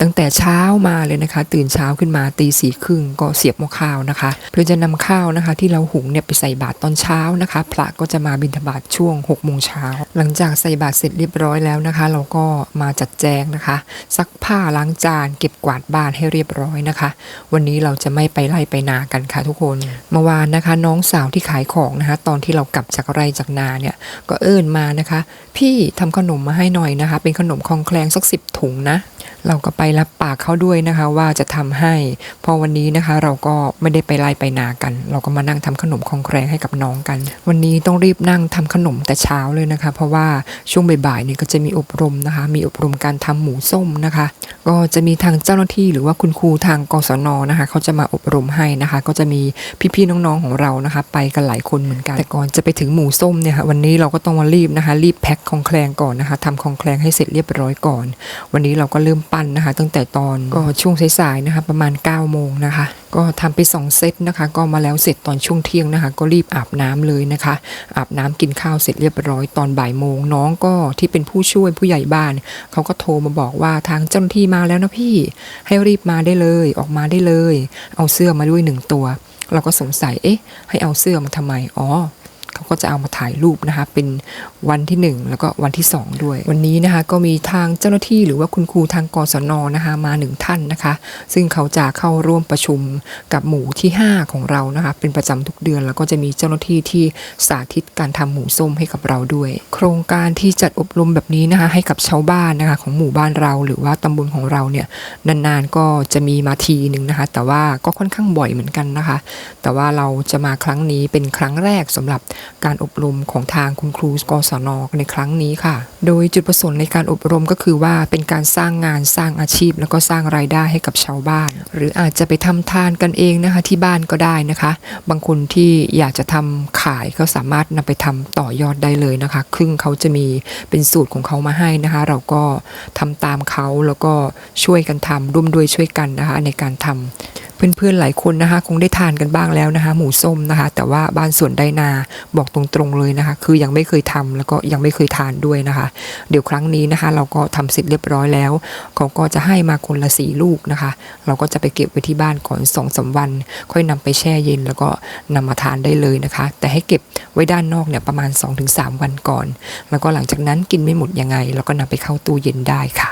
ตั้งแต่เช้ามาเลยนะคะ ตื่นเช้าขึ้นมาตีสี่ครึ่งก็เสียบหม้อข้าวนะคะ เพื่อจะนำข้าวนะคะ ที่เราหุงเนี่ยไปใส่บาตรตอนเช้านะคะ พระก็จะมาบิณฑบาตช่วง6กโมงเช้าหลังจากใส่บาตรเสร็จเรียบร้อยแล้วนะคะ เราก็มาจัดแจงนะคะ ซักผ้าล้างจาน เก็บกวาดบ้านให้เรียบร้อยนะคะ วันนี้เราจะไม่ไปไล่ไปนากันค่ะทุกคนเมื่อวานนะคะ น้องสาวที่ขายของนะคะ ตอนที่เรากลับจากไร่จากนาเนี่ยก็เอิ้นมานะคะ พี่ทำขนมมาให้หน่อยนะคะ เป็นขนมคลองแคลงสักสิบถุงนะเราก็ไปรับปากเขาด้วยนะคะว่าจะทำให้ พอวันนี้นะคะ เราก็ไม่ได้ไปไล่ไปนากัน เราก็มานั่งทำขนมคองแคลงให้กับน้องกัน วันนี้ต้องรีบนั่งทำขนมแต่เช้าเลยนะคะ เพราะว่าช่วงบ่ายๆนี่ก็จะมีอบรมนะคะ มีอบรมการทำหมูส้มนะคะ ก็จะมีทางเจ้าหน้าที่หรือว่าคุณครูทางกศนนะคะเขาจะมาอบรมให้นะคะ ก็จะมีพี่ๆน้องๆของเรานะคะ ไปกันหลายคนเหมือนกันแต่ก่อนจะไปถึงหมูส้มเนี่ยค่ะวันนี้เราก็ต้องมารีบนะคะ รีบแพ็คของแคลงก่อนนะคะทำของแคลงให้เสร็จเรียบร้อยก่อน วันนี้เราก็เริ่มปั้นนะคะตั้งแต่ตอนก็ช่วงสายๆนะคะ ประมาณ9โมงนะคะ ก็ทำไปสองเซตนะคะ ก็มาแล้วเสร็จตอนช่วงเที่ยงนะคะ ก็รีบอาบน้ำเลยนะคะ อาบน้ำกินข้าวเสร็จเรียบร้อยตอนบ่ายโมงน้องก็ที่เป็นผู้ช่วยผู้ใหญ่บ้าน เขาก็โทรมาบอกว่าทางเจ้าหน้าที่มาแล้วนะพี่ ให้รีบมาได้เลยออกมาได้เลย เอาเสื้อมาด้วยหนึ่งตัว เราก็สงสัยเอ๊ะ ให้เอาเสื้อมาทำไมอ๋อ เขาก็จะเอามาถ่ายรูปนะคะ เป็นวันที่ 1 แล้วก็วันที่ 2 ด้วย วันนี้นะคะก็มีทางเจ้าหน้าที่หรือว่าคุณครูทางกศนนะคะมาหนึ่งท่านนะคะ ซึ่งเขาจะเข้าร่วมประชุมกับหมู่ที่ 5 ของเรานะคะ เป็นประจำทุกเดือนแล้วก็จะมีเจ้าหน้าที่ที่สาธิตการทำหมูส้มให้กับเราด้วย โครงการที่จัดอบรมแบบนี้นะคะ ให้กับชาวบ้านนะคะของหมู่บ้านเรา หรือว่าตำบลของเราเนี่ยนานๆก็จะมีมาทีหนึ่งนะคะ แต่ว่าก็ค่อนข้างบ่อยเหมือนกันนะคะ แต่ว่าเราจะมาครั้งนี้เป็นครั้งแรกสำหรับการอบรมของทางคุณครูกศนในครั้งนี้ค่ะ โดยจุดประสงค์ในการอบรมก็คือว่าเป็นการสร้างงานสร้างอาชีพ แล้วก็สร้างรายได้ให้กับชาวบ้าน หรืออาจจะไปทำทานกันเองนะคะที่บ้านก็ได้นะคะ บางคนที่อยากจะทำขายก็สามารถนำไปทำต่อยอดได้เลยนะคะครึ่งเขาจะมีเป็นสูตรของเขามาให้นะคะ เราก็ทำตามเขาแล้วก็ช่วยกันทำร่วมด้วยช่วยกันนะคะในการทำ เพื่อนๆหลายคนนะคะ คงได้ทานกันบ้างแล้วนะคะ หมูส้มนะคะ แต่ว่าบ้านสวนไดนาบอกตรงๆเลยนะคะ คือยังไม่เคยทำแล้วก็ยังไม่เคยทานด้วยนะคะ เดี๋ยวครั้งนี้นะคะ เราก็ทำเสร็จเรียบร้อยแล้วเขาก็จะให้มาคนละสีลูกนะคะ เราก็จะไปเก็บไว้ที่บ้านก่อนสองสามวัน ค่อยนำไปแช่เย็น แล้วก็นำมาทานได้เลยนะคะ แต่ให้เก็บไว้ด้านนอกเนี่ยประมาณ 2-3 วันก่อน แล้วก็หลังจากนั้นกินไม่หมดยังไงเราก็นำไปเข้าตู้เย็นได้ค่ะ